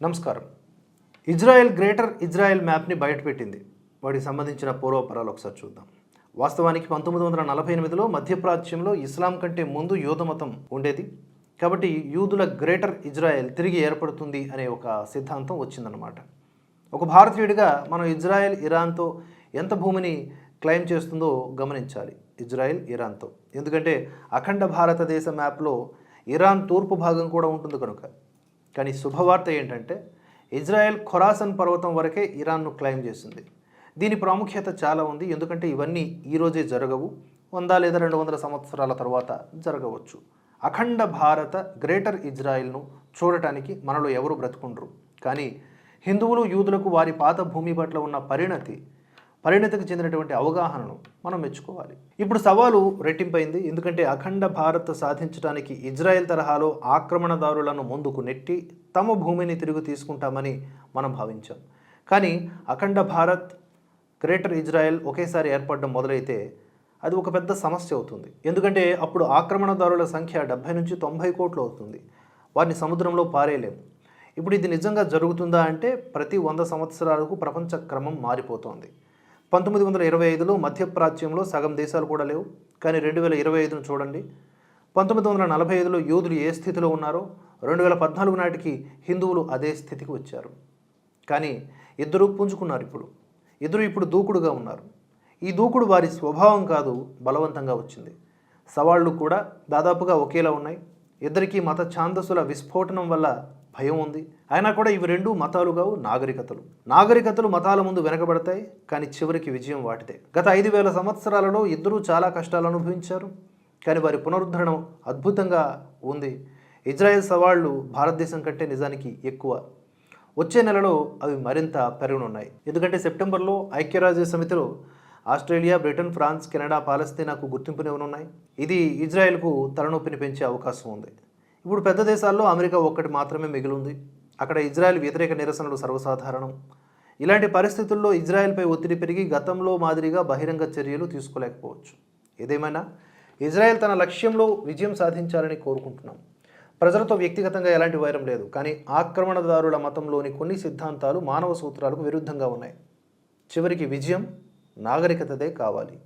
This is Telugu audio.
నమస్కారం. ఇజ్రాయెల్ గ్రేటర్ ఇజ్రాయెల్ మ్యాప్ని బయటపెట్టింది. వాటికి సంబంధించిన పూర్వపరాలు ఒకసారి చూద్దాం. వాస్తవానికి పంతొమ్మిది వందల నలభై ఎనిమిదిలో మధ్యప్రాచ్యంలో ఇస్లాం కంటే ముందు యూధమతం ఉండేది. కాబట్టి యూదుల గ్రేటర్ ఇజ్రాయెల్ తిరిగి ఏర్పడుతుంది అనే ఒక సిద్ధాంతం వచ్చిందనమాట ఒక భారతీయుడిగా మనం ఇజ్రాయెల్ ఇరాన్తో ఎంత భూమిని క్లెయిమ్ చేస్తుందో గమనించాలి. ఇజ్రాయెల్ ఇరాన్తో. ఎందుకంటే అఖండ భారతదేశ మ్యాప్లో ఇరాన్ తూర్పు భాగం కూడా ఉంటుంది కనుక. కానీ శుభవార్త ఏంటంటే ఇజ్రాయెల్ ఖొరాసన్ పర్వతం వరకే ఇరాన్ను క్లెయిమ్ చేసింది. దీని ప్రాముఖ్యత చాలా ఉంది. ఎందుకంటే ఇవన్నీ ఈరోజే జరగవు. వంద లేదా రెండు వందల సంవత్సరాల తర్వాత జరగవచ్చు. అఖండ భారత గ్రేటర్ ఇజ్రాయెల్ను చూడటానికి మనలో ఎవరు బ్రతుకుండ్రు? కానీ హిందువులు యూదులకు వారి పాత భూమి పట్ల ఉన్న పరిణతి పరిణతికి చెందినటువంటి అవగాహనను మనం మెచ్చుకోవాలి. ఇప్పుడు సవాలు రెట్టింపైంది. ఎందుకంటే అఖండ భారత్ సాధించడానికి ఇజ్రాయెల్ తరహాలో ఆక్రమణదారులను ముందుకు నెట్టి తమ భూమిని తిరిగి తీసుకుంటామని మనం భావించాం. కానీ అఖండ భారత్ గ్రేటర్ ఇజ్రాయెల్ ఒకేసారి ఏర్పడడం మొదలైతే అది ఒక పెద్ద సమస్య అవుతుంది. ఎందుకంటే అప్పుడు ఆక్రమణదారుల సంఖ్య డెబ్బై నుంచి తొంభై కోట్లు అవుతుంది. వారిని సముద్రంలో పారేయలేము ఇప్పుడు ఇది నిజంగా జరుగుతుందా అంటే ప్రతి వంద సంవత్సరాలకు ప్రపంచ క్రమం మారిపోతోంది. పంతొమ్మిది వందల ఇరవై ఐదులో మధ్యప్రాచ్యంలో సగం దేశాలు కూడా లేవు. కానీ రెండు వేల ఇరవై ఐదును చూడండి. పంతొమ్మిది వందల నలభై ఐదులో యూదులు ఏ స్థితిలో ఉన్నారో రెండు వేల పద్నాలుగు నాటికి హిందువులు అదే స్థితికి వచ్చారు. కానీ ఇద్దరూ పుంజుకున్నారు ఇప్పుడు. ఇద్దరు ఇప్పుడు దూకుడుగా ఉన్నారు. ఈ దూకుడు వారి స్వభావం కాదు బలవంతంగా వచ్చింది. సవాళ్ళు కూడా దాదాపుగా ఒకేలా ఉన్నాయి. ఇద్దరికీ మత ఛాందస్సుల విస్ఫోటనం వల్ల భయం ఉంది. అయినా కూడా ఇవి రెండు మతాలు కావు నాగరికతలు. నాగరికతలు మతాల ముందు వెనకబడతాయి కానీ చివరికి విజయం వాటిదే. గత ఐదు వేల సంవత్సరాలలో ఇద్దరూ చాలా కష్టాలు అనుభవించారు కానీ వారి పునరుద్ధరణం అద్భుతంగా ఉంది. ఇజ్రాయెల్ సవాళ్ళు భారతదేశం కంటే నిజానికి ఎక్కువ. వచ్చే నెలలో అవి మరింత పెరగనున్నాయి. ఎందుకంటే సెప్టెంబర్లో ఐక్యరాజ్య సమితిలో ఆస్ట్రేలియా బ్రిటన్ ఫ్రాన్స్ కెనడా పాలస్తీనాకు గుర్తింపునివ్వనున్నాయి ఇది ఇజ్రాయెల్కు తలనొప్పిని పెంచే అవకాశం ఉంది. ఇప్పుడు పెద్ద దేశాల్లో అమెరికా ఒక్కటి మాత్రమే మిగిలింది. అక్కడ ఇజ్రాయెల్ వ్యతిరేక నిరసనలు సర్వసాధారణం. ఇలాంటి పరిస్థితుల్లో ఇజ్రాయెల్పై ఒత్తిడి పెరిగి గతంలో మాదిరిగా బహిరంగ చర్యలు తీసుకోలేకపోవచ్చు. ఏదేమైనా? ఇజ్రాయెల్ తన లక్ష్యంలో విజయం సాధించాలని కోరుకుంటున్నాం. ప్రజలతో వ్యక్తిగతంగా ఎలాంటి వైరం లేదు. కానీ ఆక్రమణదారుల మతంలోని కొన్ని సిద్ధాంతాలు మానవ సూత్రాలకు విరుద్ధంగా ఉన్నాయి. చివరికి విజయం నాగరికతదే కావాలి.